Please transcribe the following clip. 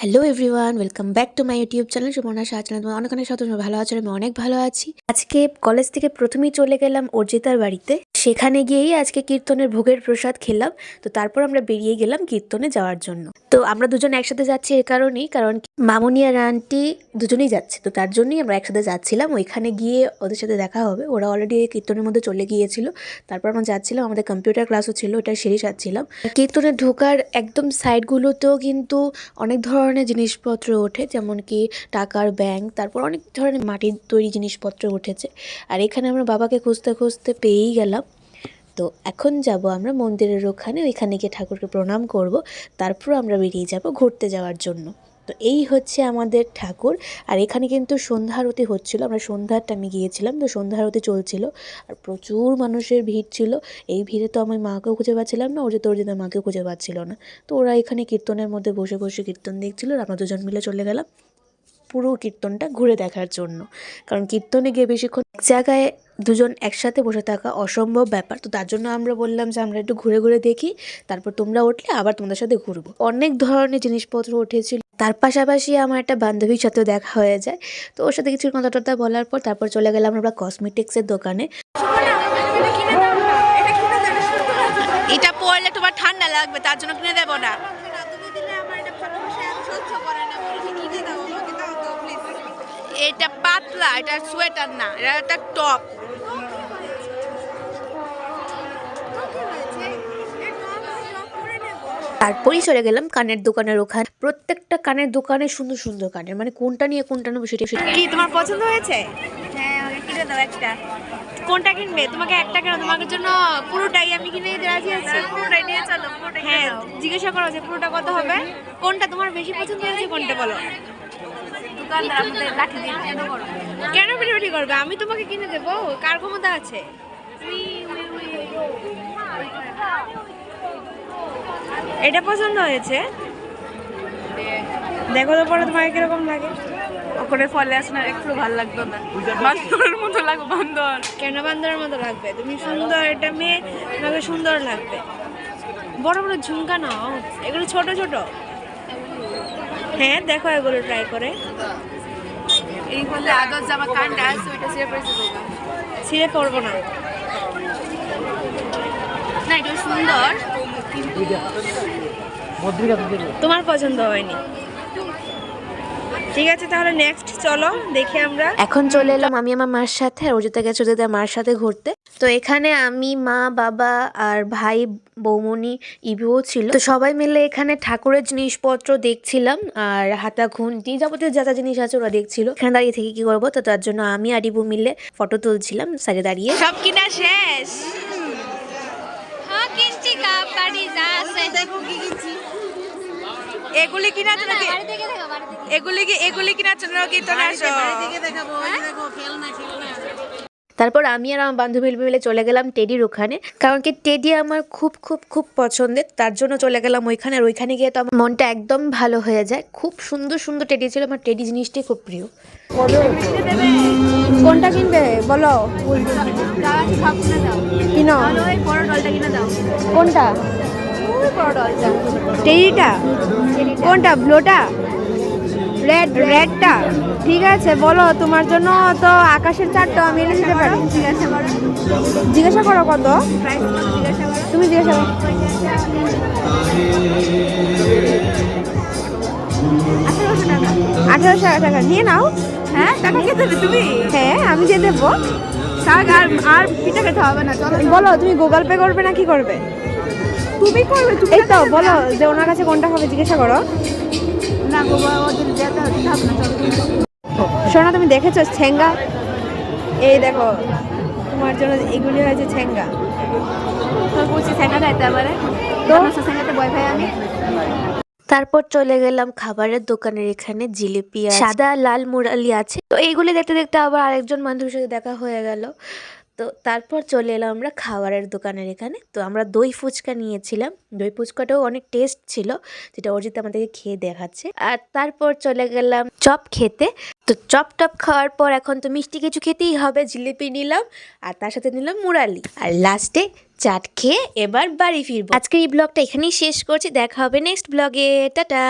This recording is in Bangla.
Hello everyone welcome back to my YouTube channel Sumana Shah channel তোমার অনেক অনেক সাথে ভালো আছো? আমি অনেক ভালো আছি। আজকে কলেজ থেকে প্রথমেই চলে গেলাম অর্জিতার বাড়িতে। সেখানে গিয়েই আজকে কীর্তনের ভোগের প্রসাদ খেলাম। তো তারপর আমরা বেরিয়ে গেলাম কীর্তনে যাওয়ার জন্য। তো আমরা দুজন একসাথে যাচ্ছি এ কারণেই, কারণ মামুনি আর আন্টি দুজনেই যাচ্ছে। তো তার জন্যই আমরা একসাথে যাচ্ছিলাম। ওইখানে গিয়ে ওদের সাথে দেখা হবে। ওরা অলরেডি কীর্তনের মধ্যে চলে গিয়েছিল। তারপর আমরা যাচ্ছিলাম। আমাদের কম্পিউটার ক্লাসও ছিল ওটা সেরে যাচ্ছিলাম কীর্তনে ঢোকার একদম সাইডগুলোতেও কিন্তু অনেক ধরনের জিনিসপত্র ওঠে। যেমন কি টাকার ব্যাংক তারপর অনেক ধরনের মাটির তৈরি জিনিসপত্র উঠেছে। আর এখানে আমরা বাবাকে খুঁজতে খুঁজতে পেয়েই গেলাম। তো এখন যাব আমরা মন্দিরের ওখানে, ওইখানে গিয়ে ঠাকুরকে প্রণাম করব, তারপর আমরা বেরিয়ে যাব ঘুরতে যাওয়ার জন্য। তো এই হচ্ছে আমাদের ঠাকুর, আর এখানে কিন্তু সন্ধ্যা আরতি হচ্ছিল, আমরা সন্ধ্যার টাইমে গিয়েছিলাম, তো সন্ধ্যা আরতি চলছিল, আর প্রচুর মানুষের ভিড় ছিল। এই ভিড়ে তো আমি মাকেও খুঁজে পাচ্ছিলাম না ওর যে তোর যে মাকেও খুঁজে পাচ্ছিল না। তো ওরা এখানে কীর্তনের মধ্যে বসে বসে কীর্তন দেখছিল, আর আমরা দুজন মিলে চলে গেলাম। পুরো কীর্তনটা ঘুরে দেখার জন্য। কারণ কীর্তনে গিয়ে বেশিক্ষণ এক জায়গায় দুজন একসাথে বসে থাকা অসম্ভব ব্যাপার। তো তার জন্য আমরা বললাম যে আমরা একটু ঘুরে ঘুরে দেখি তারপর তোমরা উঠলে আবার তোমাদের সাথে ঘুরবো। অনেক ধরনের জিনিসপত্র উঠেছিল। তার পাশাপাশি আমার একটা বান্ধবীর সাথেও দেখা হয়ে যায়। তো ওর সাথে কিছু কথা টথা বলার পর তারপর চলে গেলাম আমরা কসমেটিক্সের দোকানে। এটা পরলে তোমার ঠান্ডা লাগবে তার জন্য কিনে দেবো না। এটা পাতলা এটা সোয়েটার না এটা একটা টপ। তারপরেই চলে গেলাম কানের দোকানের ওখানে। প্রত্যেকটা কানের দোকানে সুন্দর সুন্দর কানের মানে কোনটা নিয়ে কোনটা নেব সেটা সেটা। কি তোমার পছন্দ হয়েছে? হ্যাঁ আমাকে কিনে দাও একটা। কোনটা কিনবে? তোমাকে একটা কেন? তোমাকে জন্য পুরোটাই আমি কিনে দিতে রাজি আছি। পুরোটাই নিয়ে চলো পুরোটাই হ্যাঁ জিজ্ঞাসা করো যে পুরোটা কত হবে? কোনটা তোমার বেশি পছন্দ হয়েছে কোনটা বলো? দোকানদার আমাদের লাঠি দিয়ে কেন করো। কেন পিটাপিটি করবে? আমি তোমাকে কিনে দেবো। কার ক্ষমতা আছে? এটা পছন্দ হয়েছে? দেখো তো পরে তোমাকে কীরকম লাগে। ওখানে ফলে আসে না একটু ভালো লাগতো না। বান্দরের মতো লাগবে বান্দর। কেন বান্দরের মতো লাগবে? তুমি সুন্দর এটা মেয়ে তোমাকে সুন্দর লাগবে। বড় বড় ঝুমকা নাও। এগুলো ছোট ছোট। হ্যাঁ দেখো এগুলো ট্রাই করে। এই বলে আগত জামা কানটা আছে ওইটা ছিঁড়ে পড়েছে দোকান ছিঁড়ে পড়ব না। না এটা সুন্দর। তোমার পছন্দ হয়নি। ঠিক আছে তাহলে নেক্সট চলো দেখি আমরা। এখন চলে এলাম আমি আমার মার সাথে আর অজিতা গেছে অজিতার মার সাথে ঘুরতে। তো এখানে আমি মা বাবা আর ভাই বৌমনি ইভিও ছিল। তো সবাই মিলে এখানে ঠাকুরের জিনিসপত্র দেখছিলাম আর হাতা খুন্তি যাবতীয় যা যা জিনিস আছে ওরা দেখছিল। এখানে দাঁড়িয়ে থেকে কি করব? তো তার জন্য আমি আর ইবু মিলে ফটো তুলছিলাম সাইডে দাঁড়িয়ে। সব কিনা শেষ। হ্যাঁ কিনছি কাপ কাটি যা আছে। এগুলি কিনার জন্য কি- এগুলি কি এগুলি কিনার জন্য কীর্তনে আসো? তারপর আমি আর আমার বান্ধবী মিলে চলে গেলাম টেডির ওখানে। কারণ কি টেডি আমার খুব খুব খুব পছন্দের তার জন্য চলে গেলাম ওইখানে। আর ওইখানে গিয়ে তো আমার মনটা একদম ভালো হয়ে যায়। খুব সুন্দর সুন্দর টেডি ছিল। আমার টেডি জিনিসটাই খুব প্রিয়। কোনটা কিনবে? বলো। কিনো। কোনটা? টেরিটা কোনটা? ব্লুটা? রেড রেডটা? ঠিক আছে বলো তোমার জন্য তো আকাশের চারটা আমি এনে দিতে পারি। জিজ্ঞাসা করো কত? তুমি জিজ্ঞাসা করো। আঠারোশো টাকা। নিয়ে নাও। হ্যাঁ টাকা কে দেবে তুমি? হ্যাঁ আমি দিয়ে দেবো। আর আর পিঠা খেতে হবে না চলো। বলো তুমি গুগল পে করবে না কি করবে? তুমি করবে এই তো বলো যে ওনার কাছে কোনটা হবে জিজ্ঞাসা করো। না গো ওদের যেতে শোনা তুমি। দেখেছ ছেঙ্গা? এই দেখো তোমার জন্য এগুলি হয়েছে ছেঙ্গা। তোর বলছি শেখা যাইতে পারে? তো? তো শেখাতে ভয় পাই আমি। তারপর চলে গেলাম খাবারের দোকানের এখানে জিলিপি আছে, সাদা লাল মুরালি আছে। তো এইগুলি দেখতে দেখতে আবার আরেকজন বান্ধবীর সাথে দেখা হয়ে গেল। তো তারপর চলে এলাম আমরা খাবারের দোকানের এখানে। তো আমরা দই ফুচকা নিয়েছিলাম। দই ফুচকাটাও অনেক টেস্ট ছিল, যেটা অরিজিৎ আমাদেরকে খেয়ে দেখাচ্ছে। আর তারপর চলে গেলাম চপ খেতে। তো চপ টপ খাওয়ার পর এখন তো মিষ্টি কিছু খেতেই হবে, জিলিপি নিলাম, আর তার সাথে নিলাম মুরালি। আর লাস্টে চাট খেয়ে এবার বাড়ি ফিরবো। আজকের এই ব্লগটা এখানেই শেষ করছি, দেখা হবে নেক্সট ব্লগে টাটা!